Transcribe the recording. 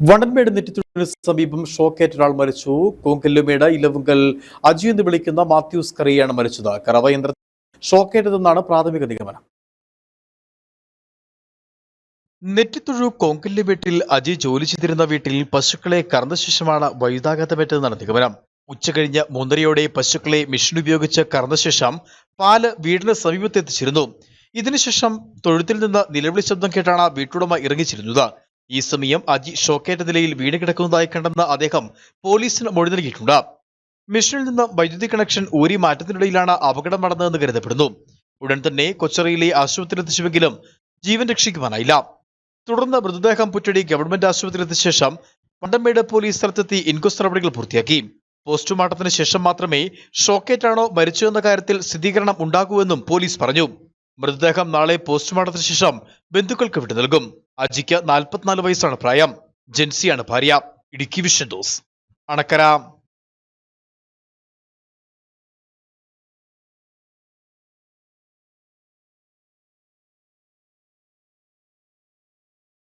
വണ്ടൻമേട് നെറ്റിത്തുഴിന് സമീപം ഷോക്കേറ്റ് ഒരാൾ മരിച്ചു. കോങ്കല്ലുമേട് ഇലവുങ്കൽ അജു എന്ന് വിളിക്കുന്ന മാത്യൂസ് കറിയാണ് മരിച്ചത്. കറവ യന്ത്രത്തിൽ ഷോക്കേറ്റതെന്നാണ് പ്രാഥമിക നിഗമനം. നെറ്റിത്തുഴു കോങ്കല്ലു വീട്ടിൽ അജി ജോലി ചെയ്തിരുന്ന വീട്ടിൽ പശുക്കളെ കറന്ന ശേഷമാണ് വൈദ്യുതാഘാതമേറ്റതെന്നാണ് നിഗമനം. ഉച്ചകഴിഞ്ഞ് മൂന്നരയോടെ പശുക്കളെ മെഷീൻ ഉപയോഗിച്ച് കറന്ന ശേഷം പാൽ വീടിന് സമീപത്തെത്തിച്ചിരുന്നു. ഇതിനുശേഷം തൊഴുത്തിൽ നിന്ന് നിലവിളി ശബ്ദം കേട്ടാണ് വീട്ടുടമ ഇറങ്ങിച്ചിരുന്നത്. ഈ സമയം അജി ഷോക്കേറ്റ നിലയിൽ വീട് കിടക്കുന്നതായി കണ്ടെന്ന് അദ്ദേഹം പോലീസിന് മൊഴി നൽകിയിട്ടുണ്ട്. മിഷനിൽ നിന്ന് വൈദ്യുതി കണക്ഷൻ ഊരി മാറ്റത്തിനിടയിലാണ് അപകടം നടന്നതെന്ന് കരുതപ്പെടുന്നു. ഉടൻ തന്നെ കൊച്ചറയിലെ ആശുപത്രി എത്തിച്ചുവെങ്കിലും ജീവൻ രക്ഷിക്കുവാനായില്ല. തുടർന്ന് മൃതദേഹം പുറ്റടി ഗവൺമെന്റ് ആശുപത്രിയിലെത്തിയ ശേഷം പണ്ടമേട് പോലീസ് സ്ഥലത്തെത്തി ഇൻക്വസ്റ്റ് നടപടികൾ പൂർത്തിയാക്കി. പോസ്റ്റ്മോർട്ടത്തിന് ശേഷം മാത്രമേ ഷോക്കേറ്റാണോ മരിച്ചു എന്ന കാര്യത്തിൽ സ്ഥിരീകരണം ഉണ്ടാകൂവെന്നും പോലീസ് പറഞ്ഞു. മൃതദേഹം നാളെ പോസ്റ്റ്മോർട്ടത്തിന് ശേഷം ബന്ധുക്കൾക്ക് വിട്ടു നൽകും. അജിക്ക് നാൽപ്പത്തിനാല് വയസ്സാണ് പ്രായം. ജെൻസിയാണ് ഭാര്യ. ഇടുക്കി വിഷൻ ദോസ് അണക്കര.